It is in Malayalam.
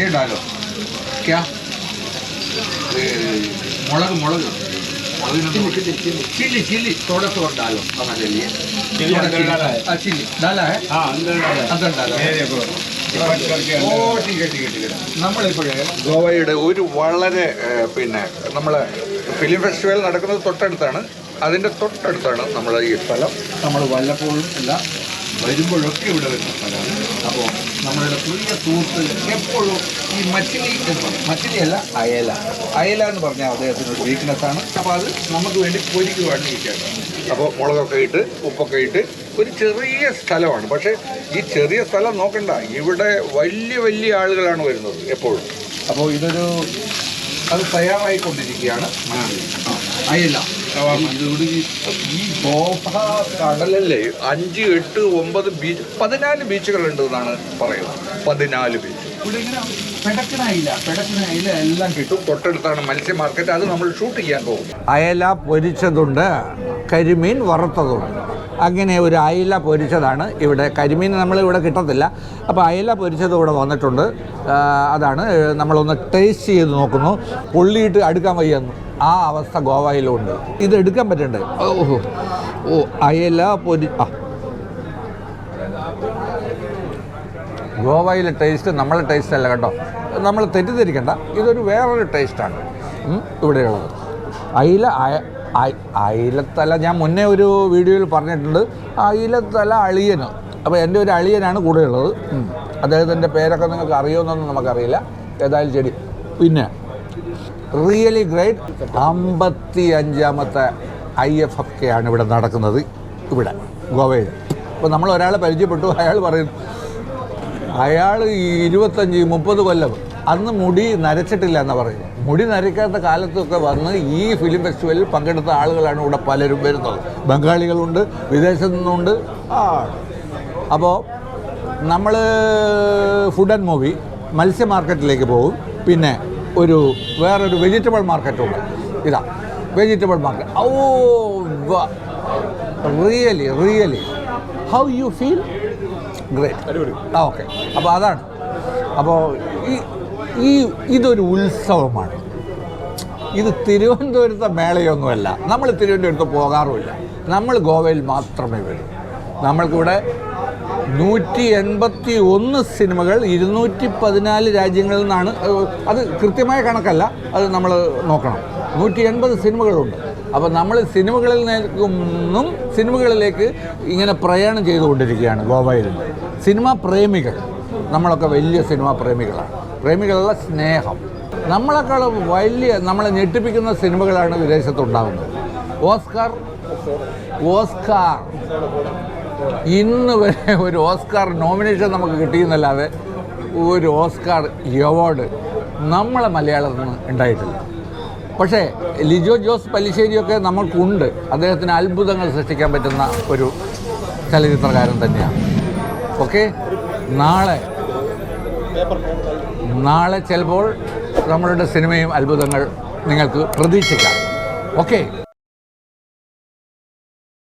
ये डालो। क्या? मुड़ग मुड़ग चिली चिली थोड़ा थोड़ा डालो। हमारे लिए। चिल्ली डाला है। अंदर डाला ഓ ടീക്ക് ടീക്ക് ടീക്ക് നമ്മളിപ്പോഴേ ഗോവയുടെ ഒരു വളരെ പിന്നെ നമ്മൾ ഫിലിം ഫെസ്റ്റിവൽ നടക്കുന്നത് തൊട്ടടുത്താണ്. അതിന്റെ തൊട്ടടുത്താണ് നമ്മൾ ഈ സ്ഥലം. നമ്മൾ വല്ലപ്പോഴും അല്ല വരുമ്പോഴൊക്കെ ഇവിടെ വരുന്ന സ്ഥലമാണ്. പ്രിയ സുഹൃത്ത് എപ്പോഴും ഈ മച്ചിലി മച്ചിലിയല്ല അയല. അയല എന്ന് പറഞ്ഞാൽ വീക്ക്നെസ് ആണ്. അപ്പോൾ അത് നമുക്ക് വേണ്ടി പൊരിക്കുവാണ് ഇരിക്കേണ്ടത് അപ്പോൾ മുളകൊക്കെ ഇട്ട് ഉപ്പൊക്കെ ഇട്ട് ഒരു ചെറിയ സ്ഥലമാണ്. പക്ഷേ ഈ ചെറിയ സ്ഥലം നോക്കണ്ട. ഇവിടെ വലിയ വലിയ ആളുകളാണ് വരുന്നത് എപ്പോഴും. അപ്പോൾ ഇതൊരു അത് തയ്യാറായിക്കൊണ്ടിരിക്കുകയാണ്. അയല. ഈ- ഈ ഗോവ കടലല്ലേ അഞ്ച് എട്ട് ഒമ്പത് ബീച്ച് പതിനാല് ബീച്ചുകളുണ്ട് എന്നാണ് പറയുന്നത്. പതിനാല് ബീച്ച്. ഇവിടെ ഇങ്ങനെ പെടക്കണ അയില എല്ലാം കിട്ടും. തൊട്ടടുത്താണ് മത്സ്യ മാർക്കറ്റ് അത് നമ്മൾ ഷൂട്ട് ചെയ്യാൻ പോകും അയല പൊരിച്ചതുണ്ട് കരിമീൻ വറുത്തതുണ്ട്. അങ്ങനെ ഒരു അയല പൊരിച്ചതാണ്. ഇവിടെ കരിമീൻ നമ്മളിവിടെ കിട്ടത്തില്ല. അപ്പോൾ അയല പൊരിച്ചത് ഇവിടെ വന്നിട്ടുണ്ട്. അതാണ്. നമ്മളൊന്ന് ടേസ്റ്റ് ചെയ്ത് നോക്കുന്നു. പൊള്ളിയിട്ട് അടുക്കാൻ വയ്യുന്നു ആ അവസ്ഥ ഗോവയിലും ഉണ്ട് ഇത് എടുക്കാൻ പറ്റണ്ടേ? ഓഹോ. ഓ അയല പൊരി ആ. ഗോവയിലെ ടേസ്റ്റ് നമ്മളെ ടേസ്റ്റ് അല്ല കേട്ടോ. നമ്മൾ തെറ്റിദ്ധരിക്കണ്ട. ഇതൊരു വേറൊരു ടേസ്റ്റാണ് ഇവിടെയുള്ളത്. അയില അയ- അയ- അയിലത്തല ഞാൻ മുന്നേ ഒരു വീഡിയോയിൽ പറഞ്ഞിട്ടുണ്ട്. അയിലത്തല അളിയന്. അപ്പോൾ എന്റെ ഒരു അളിയനാണ് കൂടെയുള്ളത്. അദ്ദേഹത്തിന്റെ പേരൊക്കെ നിങ്ങൾക്ക് അറിയുമെന്നൊന്നും നമുക്കറിയില്ല. ഏതായാലും ചെടി. പിന്നെ റിയലി ഗ്രേറ്റ് അമ്പത്തി അഞ്ചാമത്തെ ഐ എഫ് എഫ് കെ ആണ് ഇവിടെ നടക്കുന്നത്. ഇവിടെ ഗോവയിൽ. അപ്പോൾ നമ്മൾ ഒരാളെ പരിചയപ്പെട്ടു. അയാൾ പറയുന്നു അയാൾ ഇരുപത്തഞ്ച് മുപ്പത് കൊല്ലം അന്ന് മുടി നരച്ചിട്ടില്ല എന്നാണ് പറയുന്നത് മുടി നരയ്ക്കാത്ത കാലത്തൊക്കെ വന്ന് ഈ ഫിലിം ഫെസ്റ്റിവലിൽ പങ്കെടുത്ത ആളുകളാണ് ഇവിടെ പലരും വരുന്നത്. ബംഗാളികളുണ്ട് വിദേശത്തു നിന്നുണ്ട്. ആ. അപ്പോൾ നമ്മൾ ഫുഡ് ആൻഡ് മൂവി മത്സ്യ മാർക്കറ്റിലേക്ക് പോകും. പിന്നെ ഒരു വേറൊരു വെജിറ്റബിൾ മാർക്കറ്റുണ്ട് ഇതാ vegetable market oh really really how you feel great ആ ഓക്കെ അപ്പോൾ അതാണ്. അപ്പോൾ ഈ ഈ ഇതൊരു ഉത്സവമാണ്. ഇത് തിരുവനന്തപുരത്തെ മേളയൊന്നുമല്ല. നമ്മൾ തിരുവനന്തപുരത്ത് പോകാറുമില്ല. നമ്മൾ ഗോവയിൽ മാത്രമേ വരൂ. നമ്മൾക്കിവിടെ നൂറ്റി എൺപത്തി ഒന്ന് സിനിമകൾ ഇരുന്നൂറ്റി പതിനാല് രാജ്യങ്ങളിൽ നിന്നാണ് അത് കൃത്യമായ കണക്കല്ല അത് നമ്മൾ നോക്കണം. നൂറ്റി എൺപത് സിനിമകളുണ്ട്. അപ്പോൾ നമ്മൾ സിനിമകളിൽ നിന്നും സിനിമകളിലേക്ക് ഇങ്ങനെ പ്രയാണം ചെയ്തുകൊണ്ടിരിക്കുകയാണ് ഗോവയിൽ സിനിമാ പ്രേമികൾ. നമ്മളൊക്കെ വലിയ സിനിമാ പ്രേമികളാണ്. പ്രേമികളുള്ള സ്നേഹം. നമ്മളെക്കാൾ വലിയ നമ്മളെ ഞെട്ടിപ്പിക്കുന്ന സിനിമകളാണ് വിദേശത്തുണ്ടാകുന്നത്. Oscar Oscar. ഇന്ന് വരെ ഒരു ഓസ്കാർ നോമിനേഷൻ നമുക്ക് കിട്ടിയെന്നല്ലാതെ ഒരു ഓസ്കാർ അവാർഡ് നമ്മളെ മലയാളത്തിൽ നിന്ന് ഉണ്ടായിട്ടില്ല. പക്ഷേ ലിജോ ജോസ് പല്ലിശ്ശേരിയൊക്കെ നമ്മൾക്കുണ്ട്. അദ്ദേഹത്തിന് അത്ഭുതങ്ങൾ സൃഷ്ടിക്കാൻ പറ്റുന്ന ഒരു ചലച്ചിത്രകാരൻ തന്നെയാണ്. ഓക്കെ? നാളെ നാളെ ചിലപ്പോൾ നമ്മളുടെ സിനിമയും അത്ഭുതങ്ങൾ നിങ്ങൾക്ക് പ്രതീക്ഷിക്കാം. ഓക്കെ.